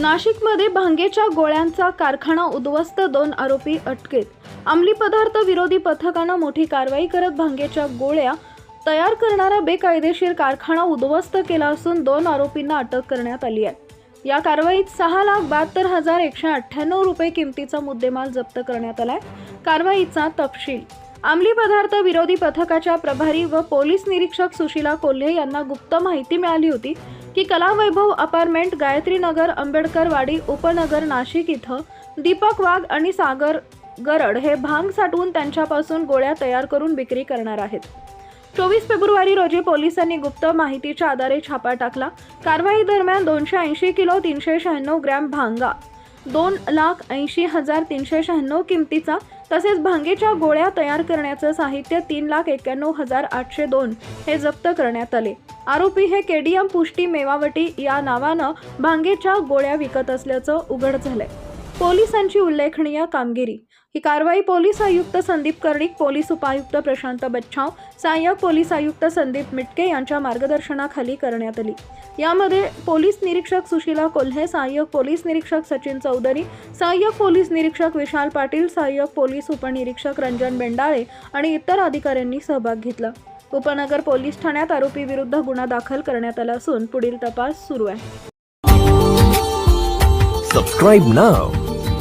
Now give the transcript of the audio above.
नाशिकमध्ये भांगेच्या गोळ्यांचा कारखाना उद्ध्वस्त दोन आरोपी अटकेत. अंमली पदार्थ विरोधी पथकानं मोठी कारवाई करत भांगेच्या गोळ्या तयार करणारा बेकायदेशीर कारखाना उद्ध्वस्त केला असून दोन आरोपींना अटक करण्यात आली आहे. या कारवाईत सहा लाख बहात्तर हजार एकशे अठ्ठ्याण्णव रुपये किमतीचा मुद्देमाल जप्त करण्यात आलाय. कारवाईचा तपशील. अंमली पदार्थ विरोधी पथकाच्या प्रभारी व पोलीस निरीक्षक सुशीला कोल्हे यांना गुप्त माहिती मिळाली होती की कलावैभव अपार्टमेंट गायत्री नगर आंबेडकरवाडी उपनगर नाशिक इथं दीपक वाघ आणि सागर गरड हे भांग साठवून त्यांच्यापासून गोळ्या तयार करून विक्री करणार आहेत. चोवीस फेब्रुवारी रोजी पोलिसांनी गुप्त माहितीच्या आधारे छापा टाकला. कारवाई दरम्यान दोनशे ऐंशी किलो तीनशे शहाण्णव ग्रॅम भांगा दोन लाख ऐंशी हजार तीनशे शहाण्णव किमतीचा तसेच भांगेच्या गोळ्या तयार करण्याचं साहित्य तीन लाख एक्क्याण्णव हजार आठशे दोन हे जप्त करण्यात आले. आरोपी हे केडीएम पुष्टी मेवावटी या नावानं भांगेच्या गोळ्या विकत असल्याचं उघड झालंय. पोलिसांची उल्लेखनीय कामगिरी. ही कारवाई पोलीस आयुक्त संदीप कर्णिक पोलीस उपायुक्त प्रशांत बच्छाव सहाय्यक पोलीस आयुक्त संदीप मिटके यांच्या मार्गदर्शनाखाली करण्यात आली. यामध्ये पोलीस निरीक्षक सुशीला कोल्हे सहाय्यक पोलीस निरीक्षक सचिन चौधरी सहाय्यक पोलीस निरीक्षक विशाल पाटील सहाय्यक पोलीस उपनिरीक्षक रंजन बेंडाळे आणि इतर अधिकाऱ्यांनी सहभाग घेतला. उपनगर पोलीस ठाण्यात आरोपीविरुद्ध गुन्हा दाखल करण्यात आला असून पुढील तपास सुरू आहे. Subscribe now